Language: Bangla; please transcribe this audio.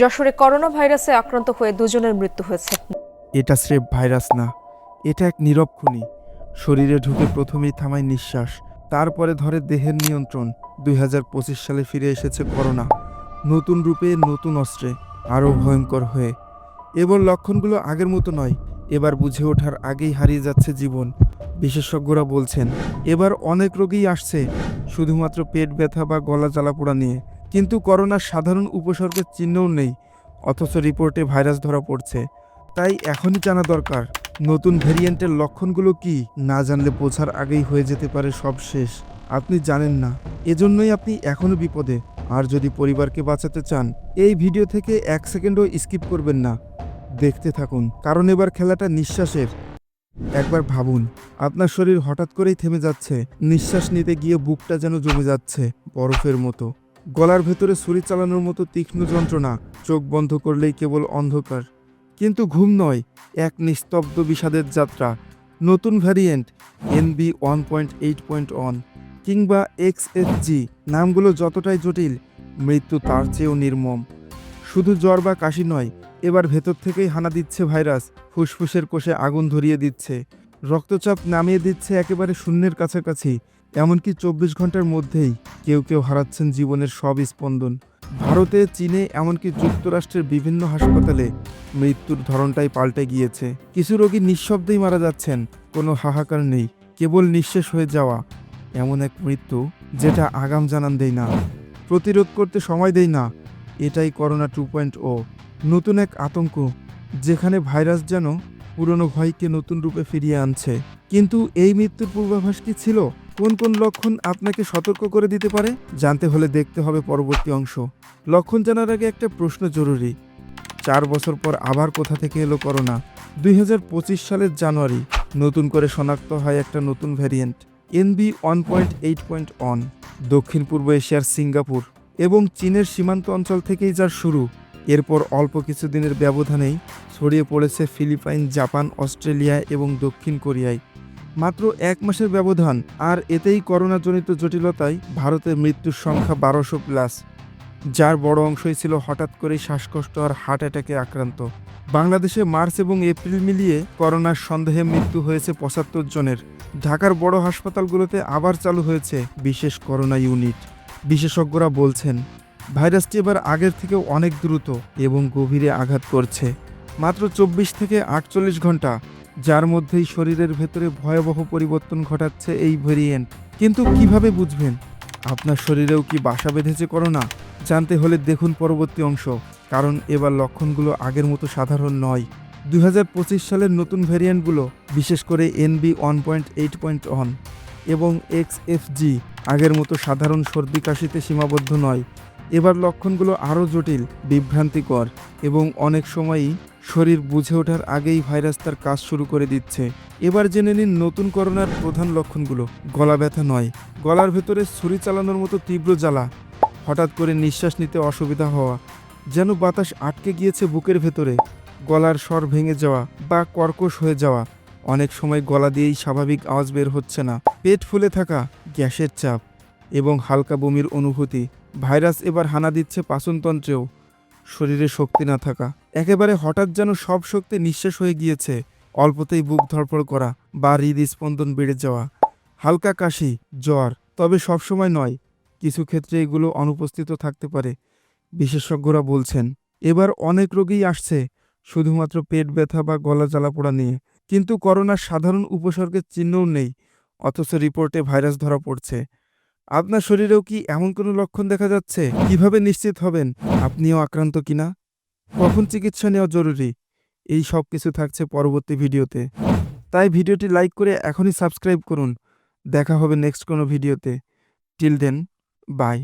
যশোরে করোনা ভাইরাসে আক্রান্ত হয়ে দুজনের মৃত্যু হয়েছে। এটা স্রেফ ভাইরাস না, এটা এক নীরব খুনি। শরীরে ঢুকে প্রথমেই থামায় নিঃশ্বাস, তারপরে ধরে দেহের নিয়ন্ত্রণ। দুই হাজার পঁচিশ সালে ফিরে এসেছে করোনা, নতুন রূপে, নতুন অস্ত্রে, আরও ভয়ঙ্কর হয়ে। এবার লক্ষণগুলো আগের মতো নয়, এবার বুঝে ওঠার আগেই হারিয়ে যাচ্ছে জীবন। বিশেষজ্ঞরা বলছেন, এবার অনেক রোগী আসছে, শুধুমাত্র পেট ব্যথা বা গলা জ্বালাপোড়া নিয়ে। কিন্তু করোনার সাধারণ উপসর্গের চিহ্নও নেই, অথচ রিপোর্টে ভাইরাস ধরা পড়ছে। তাই এখনই জানা দরকার, নতুন ভেরিয়েন্টের লক্ষণগুলো কি, না জানলে বোঝার আগেই হয়ে যেতে পারে সব শেষ। আপনি জানেন না, এজন্যই আপনি এখনও বিপদে। আর যদি পরিবারকে বাঁচাতে চান, এই ভিডিও থেকে এক সেকেন্ডও স্কিপ করবেন না। দেখতে থাকুন, কারণ এবার খেলাটা নিঃশ্বাসের। একবার ভাবুন, আপনার শরীর হঠাৎ করেই থেমে যাচ্ছে, নিঃশ্বাস নিতে গিয়ে বুকটা যেন জমে যাচ্ছে, বরফের মতো। গলার ভেতরে ছুরি চালানোর মতো তীক্ষ্ণ যন্ত্রণা চোখ বন্ধ করলেই কেবল অন্ধকার। কিন্তু ঘুম নয়, এক নিস্তব্ধ বিষাদের যাত্রা। নতুন variant NB one point eight point one কিংবা এক্স জি, নামগুলো যতটাই জটিল, মৃত্যু তার চেয়েও নির্মম। শুধু জ্বর বা কাশি নয়, এবার ভেতর থেকেই হানা দিচ্ছে ভাইরাস, ফুসফুসের কোষে আগুন ধরিয়ে দিচ্ছে। রক্তচাপ নামিয়ে দিচ্ছে একেবারে শূন্যের কাছাকাছি। এমনকি চব্বিশ ঘণ্টার মধ্যেই কেউ কেউ হারাচ্ছেন জীবনের সব স্পন্দন। ভারতে, চীনে এমনকি যুক্তরাষ্ট্রের বিভিন্ন হাসপাতালে মৃত্যুর ধরনটাই পাল্টে গিয়েছে। কিছু রোগী নিঃশব্দেই মারা যাচ্ছেন, কোনো হাহাকার নেই, কেবল নিঃশেষ হয়ে যাওয়া এমন এক মৃত্যু যেটা আগাম জানান দেয় না, প্রতিরোধ করতে সময় দেয় না, এটাই করোনা টু পয়েন্ট ও। নতুন এক আতঙ্ক যেখানে ভাইরাস যেন পুরনো ভয়কে নতুন রূপে ফিরিয়ে আনছে। কিন্তু এই মৃত্যুর পূর্বাভাস কি ছিল? কোন কোন লক্ষণ আপনাকে সতর্ক করে দিতে পারে জানতে হলে দেখতে হবে পরবর্তী অংশ। লক্ষণ জানার আগে একটা প্রশ্ন জরুরি। চার বছর পর আবার কোথা থেকে এলো করোনা? দুই হাজার পঁচিশ সালের জানুয়ারি, নতুন করে শনাক্ত হয় একটা নতুন variant NB one point eight point one দক্ষিণ পূর্ব এশিয়ার সিঙ্গাপুর এবং চীনের সীমান্ত অঞ্চল থেকেই যার শুরু। এরপর অল্প কিছুদিনের ব্যবধানেই ছড়িয়ে পড়েছে ফিলিপাইন, জাপান, অস্ট্রেলিয়া এবং দক্ষিণ কোরিয়ায়। মাত্র এক মাসের ব্যবধান আর এতেই করোনাজনিত জটিলতায় ভারতের মৃত্যুর সংখ্যা বারোশো প্লাস যার বড় অংশই ছিল হঠাৎ করেই শ্বাসকষ্ট আর হার্ট অ্যাটাকে আক্রান্ত। বাংলাদেশে মার্চ এবং এপ্রিল মিলিয়ে করোনার সন্দেহে মৃত্যু হয়েছে পঁচাত্তর জনের। ঢাকার বড় হাসপাতালগুলোতে আবার চালু হয়েছে বিশেষ করোনা ইউনিট। বিশেষজ্ঞরা বলছেন, ভাইরাসটি এবার আগের থেকেও অনেক দ্রুত এবং গভীরে আঘাত করছে। মাত্র চব্বিশ থেকে আটচল্লিশ ঘণ্টা যার মধ্যেই শরীরের ভেতরে ভয়াবহ পরিবর্তন ঘটাচ্ছে এই ভেরিয়েন্ট। কিন্তু কীভাবে বুঝবেন? আপনার শরীরেও কি বাসা বেঁধেছে করোনা? জানতে হলে দেখুন পরবর্তী অংশ, কারণ এবার লক্ষণগুলো আগের মতো সাধারণ নয়। দুই সালের নতুন ভেরিয়েন্টগুলো, বিশেষ করে NB one point eight point one এবং এক্স জি, আগের মতো সাধারণ সর্দি কাশিতে সীমাবদ্ধ নয়। এবার লক্ষণগুলো আরও জটিল, বিভ্রান্তিকর এবং অনেক সময়ই শরীর বুঝে ওঠার আগেই ভাইরাস তার কাজ শুরু করে দিচ্ছে। এবার জেনে নিন নতুন করোনার প্রধান লক্ষণগুলো। গলা ব্যথা নয়। গলার ভেতরে ছুরি চালানোর মতো তীব্র জ্বালা। হঠাৎ করে নিঃশ্বাস নিতে অসুবিধা হওয়া। যেন বাতাস আটকে গিয়েছে বুকের ভেতরে। গলার স্বর ভেঙে যাওয়া বা কর্কশ হয়ে যাওয়া। অনেক সময় গলা দিয়েই স্বাভাবিক আওয়াজ বের হচ্ছে না। পেট ফুলে থাকা, গ্যাসের চাপ এবং হালকা বমির অনুভূতি। ভাইরাস এবার হানা দিচ্ছে পাচনতন্ত্রেও। শরীরে শক্তি না থাকা। একেবারে হঠাৎ যেন সব শক্তি নিঃশেষ হয়ে গিয়েছে। অল্পতেই বুক ধরপড় করা বা হৃদস্পন্দন বেড়ে যাওয়া। হালকা কাশি, জ্বর, তবে সবসময় নয়। কিছু ক্ষেত্রে এগুলো অনুপস্থিত থাকতে পারে, বিশেষজ্ঞরা বলছেন। এবার অনেক রোগীই আসছে, শুধুমাত্র পেট ব্যথা বা গলা জ্বালাপোড়া নিয়ে। কিন্তু করোনার সাধারণ উপসর্গের চিহ্নও নেই, অথচ রিপোর্টে ভাইরাস ধরা পড়ছে। আপনার শরীরেও কি এমন কোনো লক্ষণ দেখা যাচ্ছে? কীভাবে নিশ্চিত হবেন? আপনিও আক্রান্ত কিনা? কখন চিকিৎসা নেওয়া জরুরি? এই সব কিছু থাকছে পরবর্তী ভিডিওতে। তাই ভিডিওটি লাইক করে এখনই সাবস্ক্রাইব করুন। দেখা হবে নেক্সট কোনো ভিডিওতে। Till then, bye.